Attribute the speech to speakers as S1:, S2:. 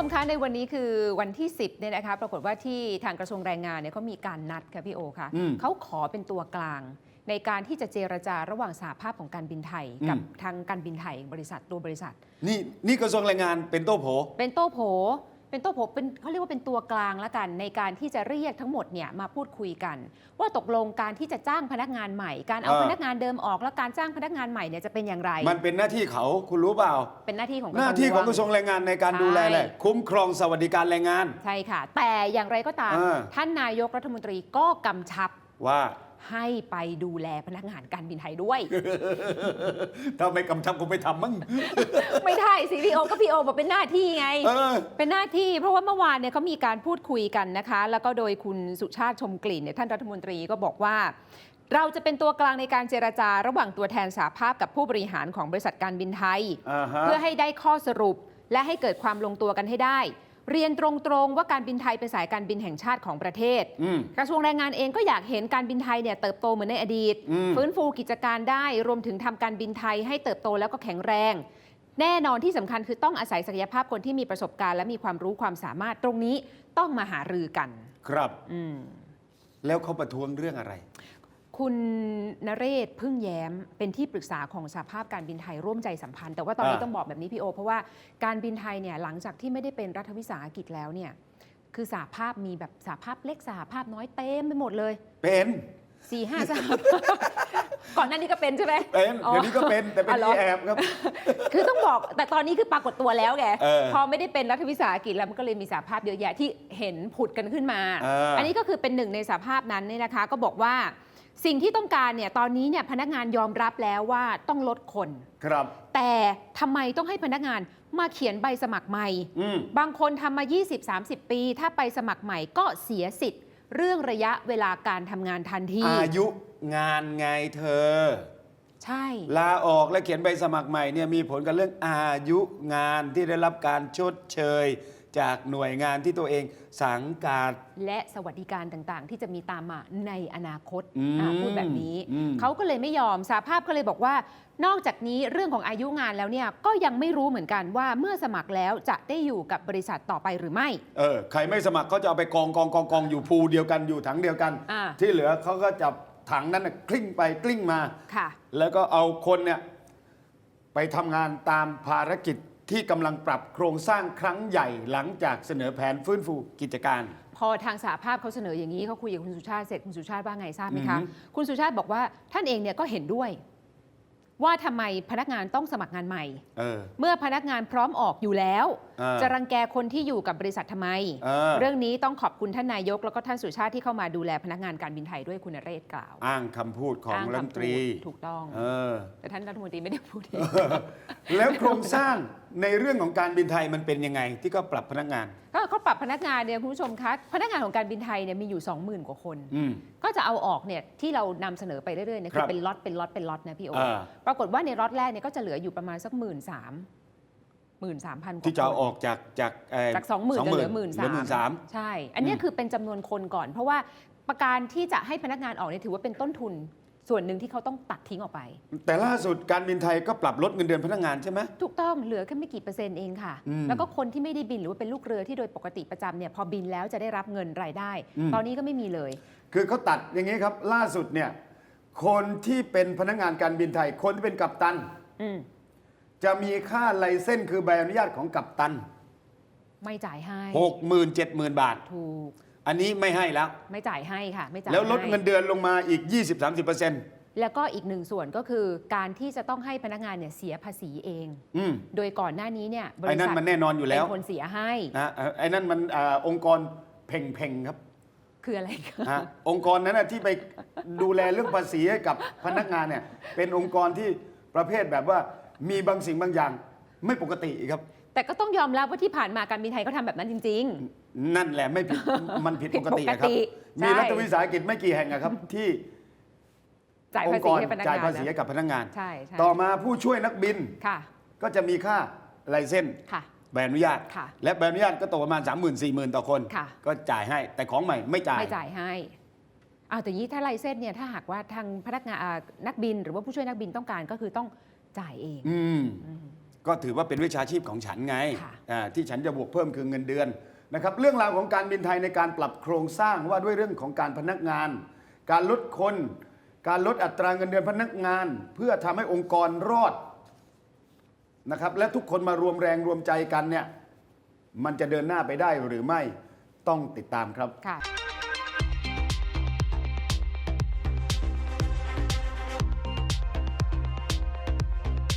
S1: ชมคะในวันนี้คือวันที่ 10เนี่ยนะคะปรากฏว่าที่ทางกระทรวงแรงงานเนี่ยเขามีการนัดค่ะพี่โอค่ะ
S2: อืม
S1: เขาขอเป็นตัวกลาง ในการที่จะเจรจาระหว่างสหภาพของการบินไทย กับ
S2: อืม
S1: ทางการบินไทยบริษัทตัวบริษัท
S2: นี่นี่กระทรวงแรงงานเป็นโต้โผ
S1: เป็นโต้โผ เป็นโต้โผเป็นเขาเรียกว่าเป็นตัวกลางแล้วกัน ในการที่จะเรียกทั้งหมดเนี่ยมาพูดคุยกัน ว่าตกลงการที่จะจ้างพนักงานใหม่ การเอา
S2: เออ
S1: พนักงานเดิมออกแล้วการจ้างพนักงานใหม่เนี่ยจะเป็นอย่างไร
S2: มันเป็นหน้าที่เขาคุณรู้เปล่า
S1: เป็นหน้าที่ของ
S2: หน้าที่ของกระทรวงแรงงานในการ
S1: ใช่
S2: ดูแลแหละคุ้มครองสวัสดิการแรงงาน
S1: ใช่ค่ะ แต่อย่างไรก็ตาม
S2: เออ
S1: ท่านนายกรัฐมนตรีก็กำชับ
S2: ว่า
S1: ให้ไปดูแลพนักงานการบินไทยด้วย
S2: ถ้าไม่กำชับคงไม่ทำมั้ง
S1: ไม่ได้สิพี่โอก็พี่โอบอกเป็นหน้าที่ไง
S2: เออ
S1: เป็นหน้าที่ เพราะว่าเมื่อวานเนี่ยเขามีการพูดคุยกันนะคะ แล้วก็โดยคุณสุชาติชมกลิ่นเนี่ยท่านรัฐมนตรีก็บอกว่า เราจะเป็นตัวกลางในการเจรจาระหว่างตัวแทนสาภาพกับผู้บริหารของบริษัทการบินไทย
S2: อ่าฮะ
S1: เพื่อให้ได้ข้อสรุปและให้เกิดความลงตัวกันให้ได้ เรียนตรงๆว่าการบินไทยเป็นสายการบินแห่งชาติของประเทศ
S2: อืม
S1: กระทรวงแรงงานเองก็อยากเห็นการบินไทยเนี่ยเติบโตเหมือนในอดีต
S2: อืม
S1: ฟื้นฟูกิจการได้รวมถึงทำการบินไทยให้เติบโตแล้วก็แข็งแรง แน่นอนที่สำคัญคือต้องอาศัยศักยภาพคนที่มีประสบการณ์และมีความรู้ความสามารถตรงนี้ต้องมาหารือกัน
S2: ครับ
S1: อืม
S2: แล้วเขาประท้วงเรื่องอะไร
S1: คุณนเรศพึ่งแย้มเป็นที่ปรึกษาของสหภาพการบินไทยร่วมใจสัมพันธ์ แต่ว่าตอนนี้
S2: อ่า
S1: ต้องบอกแบบนี้พี่โอ เพราะว่าการบินไทยเนี่ยหลังจากที่ไม่ได้เป็นรัฐวิสาหกิจแล้วเนี่ยคือสหภาพมีแบบสหภาพเล็กสหภาพน้อยเต็มไปหมดเลย
S2: เป็น
S1: สี่ห้าสหภาพก่อนหน้านี้ก็เป็นใช่ไหม
S2: เป็น
S1: อ๋อ
S2: เดี๋ยวนี้ก็เป็นแต่เป็น
S1: อ๋อเหรอ
S2: แอบครับ
S1: คือต้องบอกแต่ตอนนี้คือปรากฏตัวแล้วไง
S2: เออ
S1: พอไม่ได้เป็นรัฐวิสาหกิจแล้วมันก็เลยมีสาภาพเยอะแยะที่เห็นผุดกันขึ้นมา
S2: เอออั
S1: อันนี้ก็คือเป็นหนึ่งในสาภาพนั้นเนี่ยนะคะ ก็บอกว่า สิ่งที่ต้องการเนี่ยตอนนี้เนี่ยพนักงานยอมรับแล้วว่าต้องลดคน
S2: ครับ
S1: แต่ทำไมต้องให้พนักงานมาเขียนใบสมัครใหม่
S2: อืม
S1: บางคนทำมา 20-30 ปี ถ้าไปสมัครใหม่ก็เสียสิทธิ์ เรื่องระยะเวลาการทำงานทันที
S2: อายุงานไงเธอ
S1: ใช่
S2: ลาออกและเขียนใบสมัครใหม่เนี่ยมีผลกับเรื่องอายุงานที่ได้รับการชดเชย จากหน่วยงานที่ตัวเองสังกัด
S1: และสวัสดิการต่างๆ ที่จะมีตามมาในอนาคต
S2: อืม
S1: อะพูดแบบนี้
S2: อืม
S1: เขาก็เลยไม่ยอมสาภาพก็เลยบอกว่า นอกจากนี้เรื่องของอายุงานแล้วเนี่ยก็ยังไม่รู้เหมือนกันว่าเมื่อสมัครแล้วจะได้อยู่กับบริษัทต่อไปหรือไม่
S2: เออใครไม่สมัครเขาจะเอาไปกองกองกองกองอยู่พูลเดียวกันอยู่ถังเดียวกัน
S1: อ่า
S2: ที่เหลือเขาก็จับถังนั้นน่ะกลิ้งไปกลิ้งมา
S1: ค่ะ
S2: แล้วก็เอาคนเนี่ยไปทำงานตามภารกิจ ที่กำลังปรับโครงสร้างครั้งใหญ่หลังจากเสนอแผนฟื้นฟูกิจการ
S1: พอทางสาภาพเขาเสนออย่างนี้เขาคุยกับคุณสุชาติเสร็จคุณสุชาติว่าไงทราบไหมคะ
S2: อือหือ
S1: คุณสุชาติบอกว่าท่านเองเนี่ยก็เห็นด้วย ว่าทำไมพนักงานต้องสมัครงานใหม่
S2: เออ
S1: เมื่อพนักงานพร้อมออกอยู่แล้ว
S2: เออ
S1: จะรังแกคนที่อยู่กับบริษัททำไม
S2: เออ
S1: เรื่องนี้ต้องขอบคุณท่านนายก แล้วก็ท่านสุชาติที่เข้ามาดูแลพนักงานการบินไทยด้วยคุณนเรศกล่าว
S2: อ้างคำพูดของ
S1: อ้าง
S2: รัฐมนตรี
S1: คำพูดถูกต้อง
S2: เออ
S1: แต่ท่านรัฐมนตรีไม่ได้พูดเอง
S2: แล้วโครงสร้าง ในเรื่องของการบินไทยมันเป็นยังไงที่ก็ปรับพนักงาน
S1: ก็เขาปรับพนักงานเนี่ยคุณผู้ชมคะพนักงานของการบินไทยเนี่ยมีอยู่ 20,000 กว่าคน
S2: อืม
S1: ก็จะเอาออกเนี่ยที่เรานำเสนอไปเรื่อยๆเนี่ย
S2: ค
S1: คื
S2: รั
S1: อบเป็นล็อตเป็นล็อตเป็นล็อตนะพี่โอ
S2: อ่า
S1: ปรากฏว่าในล็อตแรกเนี่ยก็จะเหลืออยู่ประมาณสักหมื่นสามหมื่นสามพันกว่า
S2: ที่จะเอา
S1: คน
S2: ออกจากจากเอ่อ
S1: จากสองหมื่นจะเหลือหมื่น
S2: เหลือหมื่นสาม
S1: ใช่ อันเนี้ย
S2: อืม
S1: คือเป็นจำนวนคนก่อน เพราะว่าประการที่จะให้พนักงานออกเนี่ยถือว่าเป็นต้นทุน ส่วนหนึ่งที่เขาต้องตัดทิ้งออกไป
S2: แต่ล่าสุดการบินไทยก็ปรับลดเงินเดือนพนักงานใช่ไหม
S1: ถูกต้องเหลือแค่ไม่กี่เปอร์เซ็นต์เองค่ะ
S2: อืม
S1: แล้วก็คนที่ไม่ได้บินหรือว่าเป็นลูกเรือที่โดยปกติประจำเนี่ยพอบินแล้วจะได้รับเงินรายได้
S2: อืม
S1: ตอนนี้ก็ไม่มีเลย
S2: คือเขาตัดอย่างนี้ครับ ล่าสุดเนี่ย คนที่เป็นพนักงานการบินไทย คนที่เป็นกัปตัน
S1: อืม
S2: จะมีค่าไลเส้นคือใบอนุญาตของกัปตัน
S1: ไม่จ่ายให้
S2: 6 0 0 0 0 7 0,000 บาท
S1: ถูก
S2: อันนี้ไม่ให้แล้ว
S1: ไม่จ่ายให้ค่ะ ไม่จ่าย
S2: แล้วลด
S1: ให้
S2: เงินเดือนลงมาอีก 20-30%
S1: แล้วก็อีกหนึ่งส่วนก็คือการที่จะต้องให้พนักงานเนี่ยเสียภาษีเอง
S2: อืม
S1: โดยก่อนหน้านี้เนี่ยบ
S2: ไอ้
S1: ริ
S2: นั่
S1: ษั
S2: น
S1: ท
S2: มันแน่นอนอยู่แล้ว
S1: เป็นคนเสียให้
S2: นะเอ่อไอ้นั่นมันอาองค์กรเพ่งเพ่งๆครับ
S1: คืออะไรคะ
S2: ฮะองค์กรนั้นนะที่ไปดูแลเรื่องภาษีให้กับพนักงานเนี่ยเป็นองค์กรที่ประเภทแบบว่ามีบางสิ่งบางอย่างไม่ปกติครับ
S1: แต่ก็ต้องยอมรับว่าที่ผ่านมาการบินไทยก็ทำแบบนั้นจริง
S2: นั่นแหละไม่ผิด มันผิดปกติอะค
S1: ผิดปกติ
S2: รับมี
S1: ใช่
S2: รัฐวิสาหกิจไม่กี่แห่งอะครับ ที่
S1: ๆ จ่าย
S2: อ
S1: ภาง
S2: ค์
S1: ษี
S2: กร
S1: ให้พนัก
S2: จ่าย
S1: งาน
S2: ภาษีให้
S1: นะ
S2: กับพนักงาน
S1: ใช่ใช่
S2: ต่อมาผู้ช่วยนักบิน
S1: ค่ะ
S2: ก็จะมีค่าไลเส้น
S1: ค่ะ
S2: ใบอนุญาต
S1: ค่ะ
S2: และใบอนุญาตก็ตกประมาณ 3 0 0 0 0 4 0,000 ต่อคน
S1: ค่ะ
S2: ก็จ่ายให้แต่ของใหม่ไม่จ่าย
S1: ไม่จ่ายให้อ้าวแต่นี้ถ้าไลเซนส์เนี่ยถ้าหากว่าทางพนักงานอ่านักบิน หรือว่าผู้ช่วยนักบินต้องการก็คือต้องจ่ายเอง
S2: อืม
S1: อืม
S2: ก็ถือว่าเป็นวิชาชีพของฉันไง
S1: ค่ะ
S2: อ่าที่ฉันจะบวกเพิ่มคือเงินเดือนนะครับเรื่องราวของการบินไทยในการปรับโครงสร้างว่าด้วยเรื่องของการพนักงาน การลดคน การลดอัตราเงินเดือนพนักงาน เพื่อทำให้องค์กรรอดนะครับและทุกคนมารวมแรงรวมใจกันเนี่ยมันจะเดินหน้าไปได้หรือไม่ต้องติดตามครับ
S1: ค่ะ